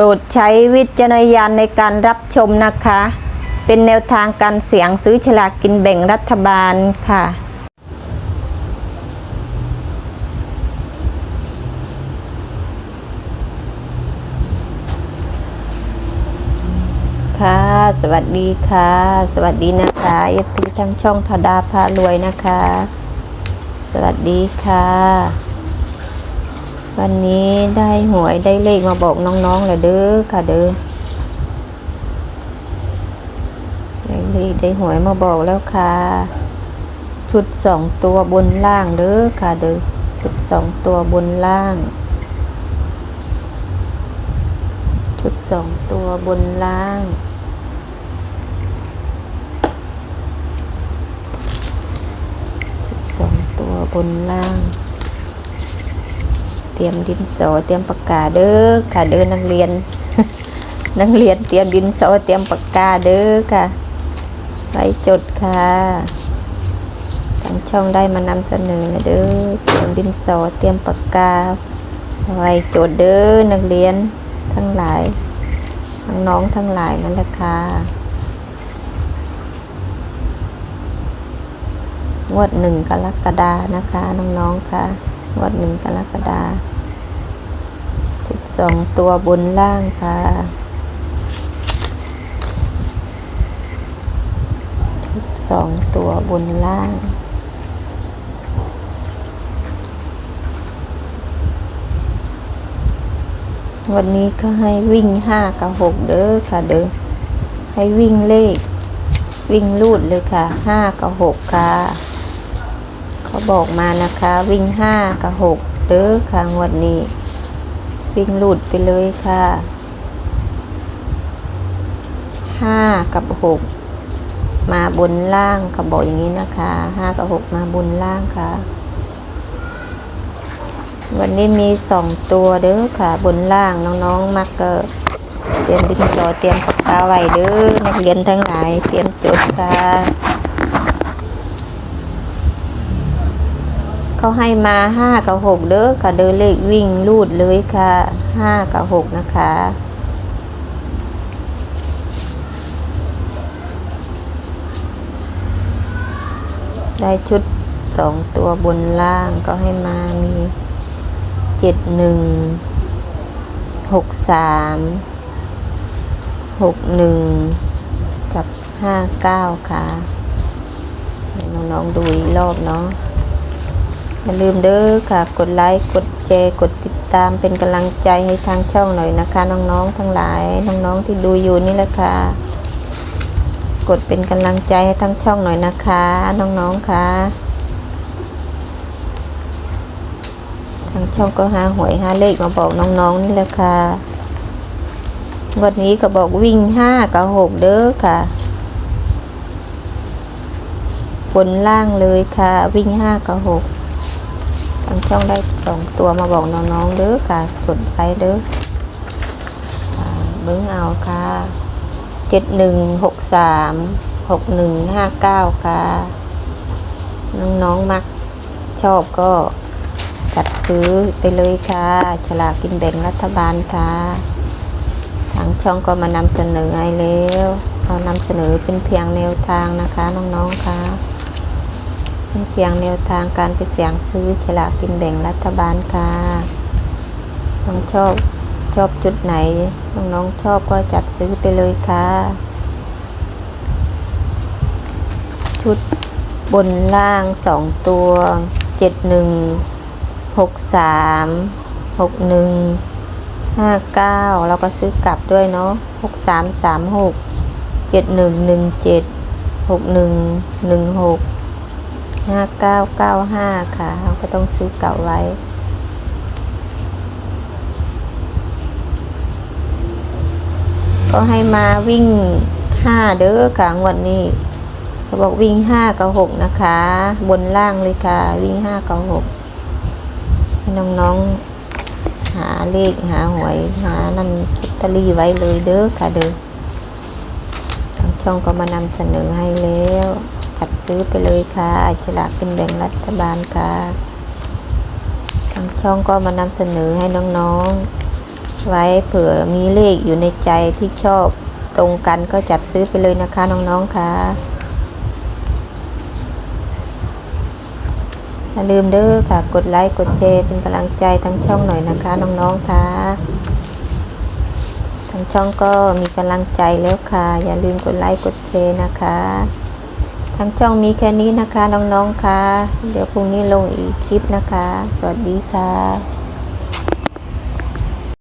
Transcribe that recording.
รดใช้วิจารณญาณในการรับชมนะคะ เป็นแนวทางการเสี่ยงซื้อฉลากกินแบ่งรัฐบาลค่ะค่ะ สวัสดีค่ะ สวัสดีนะคะเอฟทีทั้งช่องธดาพารวยนะคะ สวัสดีค่ะ วันนี้ได้หวยได้เลขมาบอกน้องๆเลยเด้อค่ะเด้อได้เลขได้หวยมาบอกแล้วค่ะ ชุดสองตัวบนล่างเด้อค่ะเด้อชุดสองตัวบนล่าง ชุดสองตัวบนล่างชุดสองตัวบนล่าง ตรียมดินสอเตรียมปากกาเด้อค่ะเด้อนักเรียน นักเรียนเตรียมดินสอเตรียมปากกาเด้อค่ะไว้จดค่ะทางช่องได้มานำเสนอเด้อเตรียมดินสอเตรียมปากกาไว้จดเด้อนักเรียนทั้งหลายทั้งน้องทั้งหลายนั่นแหละค่ะงวดหนึ่งกรกฎานะคะน้องๆค่ะงวดหนึ่งกรกฎา สองตัวบนล่างค่ะ ชุดสองตัวบนล่าง วันนี้ก็ให้วิ่งห้ากับหกเด้อค่ะเด้อ ให้วิ่งเลข วิ่งลูดเลยค่ะห้ากับหกค่ะเขาบอกมานะคะวิ่งห้ากับหกเด้อค่ะงวดนี้ วิ่งหลุดไปเลยค่ะห้ากับหกมาบนล่างเขาบอกอย่างนี้นะคะห้ากับหกมาบนล่างค่ะ วันนี้มีสองตัวเด้อค่ะ บนล่างน้องๆ มักก็เตรียมดินสอเตรียมปากกาไว้เด้อนักเรียนทั้งหลาย เตรียมจดค่ะ เขาให้มาห้ากับหกเด้อค่ะเดินเลขวิ่งลูดเลยค่ะห้ากับหกนะคะได้ชุดสองตัวบนล่างก็ให้มามีเจ็ดหนึ่งหกสามหกหนึ่งกับห้าเก้าค่ะ ให้น้องๆดูอีกรอบเนาะ อย่าลืมเด้อค่ะ กดไลค์กดแชร์กดติดตามเป็นกำลังใจให้ทางช่องหน่อยนะคะ น้องๆทั้งหลาย น้องๆที่ดูอยู่นี่แหละค่ะ กดเป็นกำลังใจให้ทั้งช่องหน่อยนะคะ น้องๆค่ะทางช่องก็หาหวยหาเลขมาบอกน้องๆนี่แหละค่ะวันนี้ก็บอกวิ่งห้ากับหกเด้อค่ะบนล่างเลยค่ะ วิ่งห้ากับหก ช่องได้สองตัวมาบอกน้องๆเด้อค่ะจดไปเด้อเบิ้งเอาค่ะเจ็ดหนึ่งหกสามหกหนึ่งห้าเก้าค่ะ น้องๆมักชอบก็จัดซื้อไปเลยค่ะ ฉลากกินแบ่งรัฐบาลค่ะทางช่องก็มานำเสนอให้แล้วเรานำเสนอเป็นเพียงแนวทางนะคะ น้องๆค่ะ เป็นเพียงแนวทางการไปเสียงซื้อฉลากกินแบ่งรัฐบาลค่ะน้องชอบชอบจุดไหน น้องๆชอบก็จัดซื้อไปเลยค่ะ ชุดบนล่างสองตัวเจ็ดหนึ่งหกสามหกหนึ่งห้าเก้าแล้วก็ซื้อกลับด้วยเนาะหกสามสามหกเจ็ดหนึ่งหนึ่งเจ็ดหกหนึ่งหนึ่งหก ห้าเก้าเก้าห้าค่ะ เราก็ต้องซื้อเก่าไว้ ก็ให้มาวิ่งห้าเด้อค่ะงวดนี้เขาบอกวิ่งห้ากับหกนะคะ บนล่างเลยค่ะ วิ่งห้ากับหกให้น้องๆหาเลขหาหวยหานั่นลอตเตอรี่ไว้เลยเด้อค่ะเด้อทางช่องก็มานำเสนอให้แล้ว จัดซื้อไปเลยค่ะฉลากเป็นแบ่งรัฐบาลค่ะทางช่องก็มานำเสนอให้น้องๆ ไว้เผื่อมีเลขอยู่ในใจที่ชอบตรงกันก็จัดซื้อไปเลยนะคะน้องๆค่ะอย่าลืมเด้อค่ะ กดไลค์กดแชร์เป็นกำลังใจทั้งช่องหน่อยนะคะน้องๆค่ะทั้งช่องก็มีกำลังใจแล้วค่ะ อย่าลืมกดไลค์กดแชร์นะคะ ทั้งช่องมีแค่นี้นะคะน้องๆค่ะ เดี๋ยวพรุ่งนี้ลงอีกคลิปนะคะ สวัสดีค่ะ